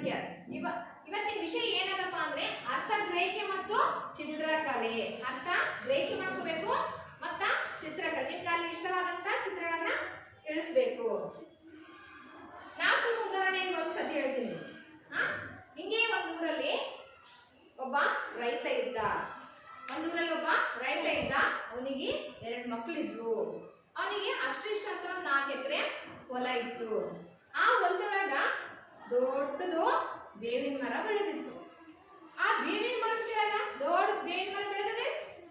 ಇವ, ಇವತ್ತಿನ ವಿಷಯ ಏನದಪ್ಪ ಅಂದ್ರೆ ಅರ್ಥ ಗ್ರಹಿಕೆ ಮತ್ತು ಚಿತ್ರಕಲೆ. ಅರ್ಥ ಗ್ರಹಿಕೆ ಮಾಡ್ಕೋಬೇಕು ಮತ್ತ ಚಿತ್ರಕಲೆ. ನಿಮ್ಗೆ ಅಲ್ಲಿ ಇಷ್ಟವಾದಂತ ಚಿತ್ರಗಳನ್ನ ಇಳಿಸ್ಬೇಕು. ನಾವು ಸ್ವಲ್ಪ ಉದಾಹರಣೆಗೆ ಒಂದು ಕಥೆ ಹೇಳ್ತೀನಿ. ಹಾ? ಹಿಂಗೆ ಒಂದು ಊರಲ್ಲಿ ಒಬ್ಬ ರೈತ ಇದ್ದ. ಒಂದು ಊರಲ್ಲಿ ಒಬ್ಬ ರೈತ ಇದ್ದ. ಅವನಿಗೆ ಎರಡು ಮಕ್ಕಳಿದ್ರು ಅವನಿಗೆ ಅಷ್ಟಿಷ್ಟ ಅಂತ ಒಂದು ನಾಲ್ಕು ಎಕರೆ ಹೊಲ ಇತ್ತು. ಆ ಹೊಲದೊಳಗ ದೊಡ್ಡದು ಬೇವಿನ ಮರ ಬೆಳೆದಿತ್ತು. ಆ ಬೇವಿನ ಮರದ ಕೆಳಗ ದೊಡ್ಡ ಬೇವಿನ ಮರ ಬೆಳೆದಿದೆ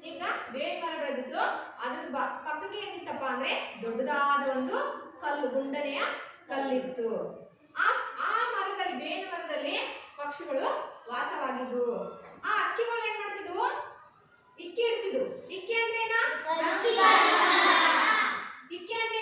ಈಗ ಬೇವಿನ ಮರ ಬೆಳೆದಿತ್ತು. ಅದ್ರ ಪಕ್ಕಕ್ಕೆ ಏನಿತ್ತಪ್ಪ ಅಂದ್ರೆ ದೊಡ್ಡದಾದ ಒಂದು ಕಲ್ಲು ಗುಂಡನೆಯ ಕಲ್ಲಿತ್ತು. ಆ ಆ ಮರದಲ್ಲಿ ಬೇವಿನ ಮರದಲ್ಲಿ ಪಕ್ಷಿಗಳು ವಾಸವಾಗಿದ್ವು. ಆ ಅಕ್ಕಿಗಳು ಏನ್ ಮಾಡ್ತಿದ್ವು? ಇಕ್ಕಿ ಇಡ್ತಿದ್ವು ಇಕ್ಕಿ ಅಂದ್ರೆ ಏನ? ಇಕ್ಕಿ ಅಂದ್ರೆ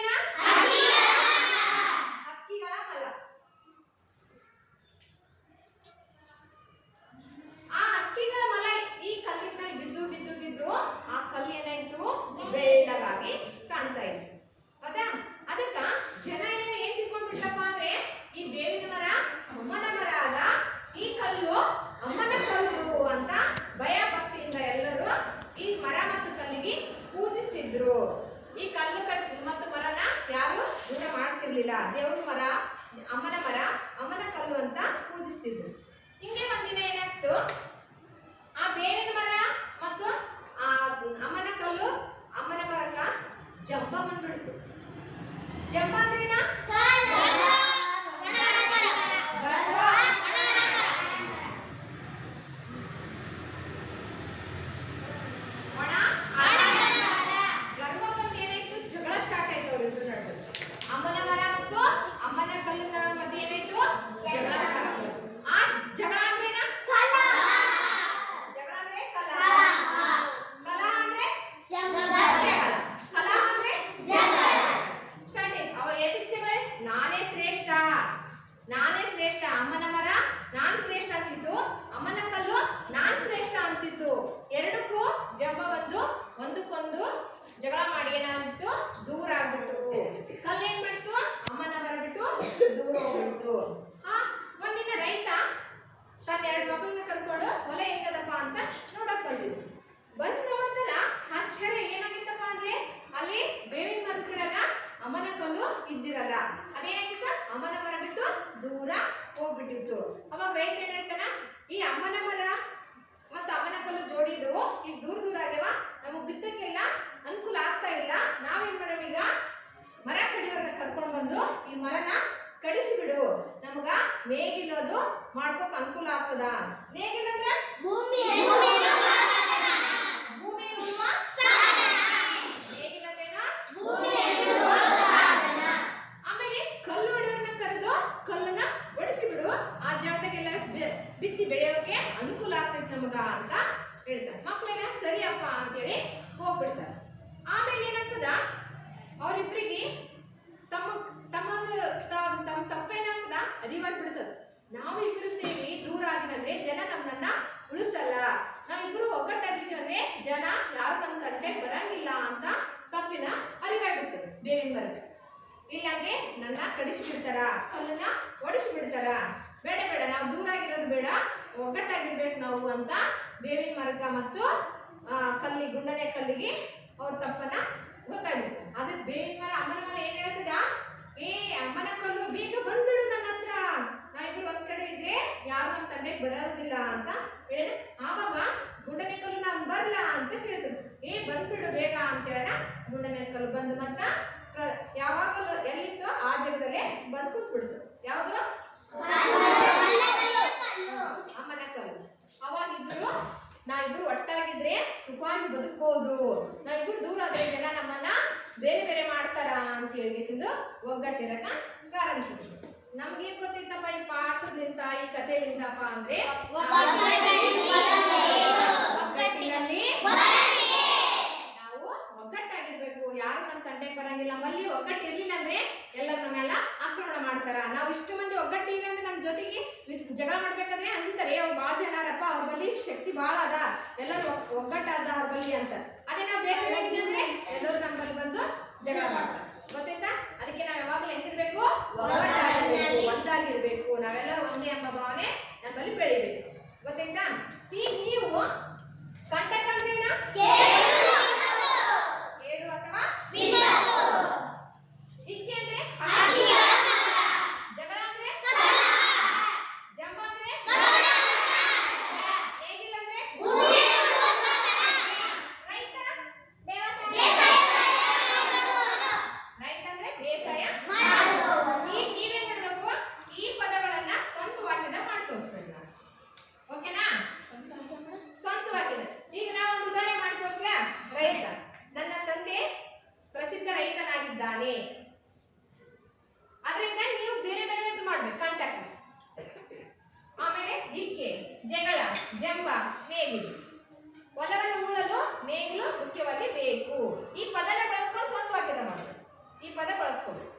posible. ಈಗ ದೂರ ದೂರ ಆಗ್ಯಾವ. ನಮಗ್ ಬಿತ್ತಕ್ಕೆಲ್ಲ ಅನುಕೂಲ ಆಗ್ತಾ ಇಲ್ಲ. ನಾವೇನ್ ಮಾಡೋಣ ಈಗ? ಮರ ಕಡಿಯೋರ್ನ ಕರ್ಕೊಂಡು ಬಂದು ಈ ಮರನ ಕಡಿಸಿಬಿಡು. ನಮಗ ನೇಗಿಲೋದು ಮಾಡ್ಕೋಕ್ ಅನುಕೂಲ ಆಗ್ತದ. ನೇಗಿಲ ಅಂದ್ರೆ ಭೂಮಿ ಉಳುವ ನೇಗಿಲ ಅಂದ್ರೇನು? ಆಮೇಲೆ ಕಲ್ಲು ಹೊಡೆಯೋರ್ನ ಕರೆದು ಕಲ್ಲನ್ನ ಒಡಿಸಿಬಿಡು ಆ ಜಾಗದಾಗೆಲ್ಲ ಬೆ- ಬಿತ್ತಿ ಬೆಳೆಯೋಕೆ ಅನುಕೂಲ ಆಗ್ತೈತೆ ನಮಗ ಅಂತ ಹೇಳ್ತಾರೆ ಮಕ್ಕಳೆಲ್ಲ ಸರಿಯಪ್ಪ ಅಂತೇಳಿ ಹೋಗ್ಬಿಡ್ತಾರೆ ಆಮೇಲೆ ಏನಾಗ್ತದ ಅವರಿಬ್ಬರಿಗೆ ತಮ್ಮ ತಮ್ಮ ತಮ್ಮ ತಮ್ಮ ತಪ್ಪೇನಾಗ್ತದ ಅರಿವಾಗಿ ಬಿಡ್ತದ ನಾವಿಬ್ರು ಸೇರಿ ದೂರ ಆಗಿವಂದ್ರೆ ಜನ ನಮ್ಮನ್ನ ಉಳಿಸಲ್ಲ ನಾವಿಬ್ರು ಒಗ್ಗಟ್ಟಾಗಿದ್ದೀವಿ ಅಂದ್ರೆ ಜನ ಯಾರು ನಮ್ಮ ತಂಟೆ ಬರಂಗಿಲ್ಲ ಅಂತ ತಪ್ಪಿನ ಅರಿವಾಗ್ಬಿಡ್ತದೆ ಬೇವಿನ ಮರಕ್ಕೆ ಇಲ್ಲಾಂದ್ರೆ ನನ್ನ ಕಡಿಸಿ ಬಿಡ್ತಾರ ಕಲ್ಲನ್ನ ಒಡಿಸಿ ಬಿಡ್ತಾರ? ಬೇಡ ಬೇಡ, ನಾವು ದೂರ ಆಗಿರೋದು ಬೇಡ. ಒಗ್ಗಟ್ಟಾಗಿರ್ಬೇಕು ನಾವು ಅಂತ ಬೇವಿನ ಮರಕ ಮತ್ತು ಕಲ್ಲಿ, ಗುಂಡನೆ ಕಲ್ಲಿಗೆ ಅವ್ರ ತಪ್ಪನ್ನ ಗೊತ್ತಾಗ್ಬಿಡ್ತಾರೆ ಆದ್ರೆ ಬೇವಿನ ಮರ, ಅಮ್ಮನ ಮರ ಏನ್ ಹೇಳ್ತದ? ಏ, ಅಮ್ಮನ ಕಲ್ಲು ಬೇಗ ಬಂದ್ಬಿಡು ನನ್ನ ಹತ್ರ. ನಾವಿಬ್ರು ಒಂದ್ ಕಡೆ ಇದ್ರೆ ಯಾರು ನಮ್ಮ ತಂಡಕ್ಕೆ ಬರೋದಿಲ್ಲ ಅಂತ ಹೇಳ ಆವಾಗ ಗುಂಡನೆ ಕಲ್ಲು ನಾನು ಬರಲ್ಲ ಅಂತ ಕೇಳ್ತಾರೆ. ಏ, ಬಂದ್ಬಿಡು ಬೇಗ ಅಂತ ಹೇಳನ ಗುಂಡನೆ ಕಲ್ಲು ಬಂದು ಮತ್ತ ಯಾವಾಗಲೂ ಎಲ್ಲಿತ್ತೋ ಆ ಬಿಡ್ತು ಯಾವ್ದು? ಅಮ್ಮನ ಕಲ್ಲು ಅವಾಗ ಇಬ್ರು ನಾವಿಬ್ರು ಒಟ್ಟಾಗಿದ್ರೆ ಸುಖವಾಗಿ ಬದುಕಬಹುದು ನಾವಿಬ್ರು ದೂರ ಆದ್ರೆ ಜನ ನಮ್ಮನ್ನ ಬೇರೆ ಬೇರೆ ಮಾಡ್ತಾರ ಅಂತ ಹೇಳಿಸಿಂದು ಒಗ್ಗಟ್ಟಿರಕ ಪ್ರಾರಂಭಿಸಿದ್ರು. ನಮ್ಗೇನ್ ಗೊತ್ತಿತ್ತಪ್ಪ ಈ ಪಾಠದಿಂದ ಈ ಕಥೆಯಿಂದಪ್ಪ ಅಂದ್ರೆ ಒಗ್ಗಟ್ಟಿನಲ್ಲಿ ನಾವು ಒಗ್ಗಟ್ಟಾಗಿರ್ಬೇಕು. ಯಾರು ನಮ್ಮ ತಂಟೆಗೆ ಬರಂಗಿಲ್ಲ. ನಮ್ಮಲ್ಲಿ ಒಗ್ಗಟ್ಟು ಇರ್ಲಿಲ್ಲ ಅಂದ್ರೆ ಎಲ್ಲರೂ ಆಕ್ರಮಣ ಮಾಡ್ತಾರ? ನಾವು ಇಷ್ಟು ಮಂದಿ ಒಗ್ಗಟ್ಟಿಲ್ಲ ಅಂದ್ರೆ ನಮ್ಮ ಜೊತೆಗೆ ಜಗಳ ಮಾಡ್ಬೇಕಾದ್ರೆ ಅಂತಾರೆ ಅವ್ರು ಭಾಳ ಜನರಪ್ಪ ಅವ್ರ ಬಲ್ಲಿ ಶಕ್ತಿ ಭಾಳ ಅದ. ಎಲ್ಲರೂ ಒಗ್ಗಟ್ಟ ಒಗ್ಗಟ್ಟಾದ ಅವ್ರ ಬಲ್ಲಿ ಅಂತ. ಅದೇ ನಾವು ಬೇರೆ ಬೇರೆ ಆಗಿದ್ದೀವಿ ಅಂದ್ರೆ ಎಲ್ಲರೂ ನಮ್ಮ ಬಲ್ಲಿ ಬಂದು ಜಗಳ ಮಾಡ್ತಾರೆ ಗೊತ್ತಾಯ್ತಾ ಅದಕ್ಕೆ ನಾವು ಯಾವಾಗಲೂ ಹೆಂಗಿರ್ಬೇಕು ಒಗ್ಗಟ್ಟಾಗಿರ್ಬೇಕು ಒಂದಾಗಿರ್ಬೇಕು ನಾವೆಲ್ಲರೂ ಒಂದೇ ಎಂಬ ಭಾವನೆ ನಮ್ಮಲ್ಲಿ ಬೆಳಿಬೇಕು ಗೊತ್ತಾಯ್ತಾ ಈಗ ನೀವು ಕಂಟಕ ಅಂದ್ರೆ ಏನು ಕೇಳು ಅಥವಾ ಇಕ್ಕೆ ಅಂದ್ರೆ ಜಗಳ ಅಂದ್ರೆ ಜಂಬ ಅಂದ್ರೆ ನೇಗಿಲ ಅಂದ್ರೆ ರೈತ ರೈತ ಅಂದ್ರೆ ಬೇಸಾಯ ಈಗ ನೀವೇನ್ ಮಾಡ್ಬೇಕು ಈ ಪದಗಳನ್ನ ಸ್ವಂತ ವಾಕ್ಯದ ಮಾಡಿ ತೋರಿಸ್ಬೇಕು ನಾವು ಓಕೆನಾ ಸ್ವಂತ ವಾಕ್ಯದ ಈಗ ನಾವು ಒಂದು ಉದಾಹರಣೆ ಮಾಡಿ ತೋರಿಸ್ಲಾ ರೈತ ನನ್ನ ತಂದೆ ಪ್ರಸಿದ್ಧ ರೈತನಾಗಿದ್ದಾನೆ ಅದರಿಂದ ನೀವು ಬೇರೆ ಬೇರೆದು ಮಾಡ್ಬೇಕು ಕಂಟಕ ಆಮೇಲೆ ಇಟ್ಕೆ, ಜಗಳ, ಜಂಬ, ನೇಗಿಲು. ಹೊಲವನ್ನು ಉಳಲು ನೇಗಿಲು ಮುಖ್ಯವಾಗಿ ಬೇಕು. ಈ ಪದನ ಬಳಸ್ಕೊಂಡು ಸ್ವಂತ ವಾಕ್ಯದ ಮಾಡಬೇಕು. ಈ ಪದ ಬಳಸ್ಕೊಬೇಕು. ಮಾಡಿ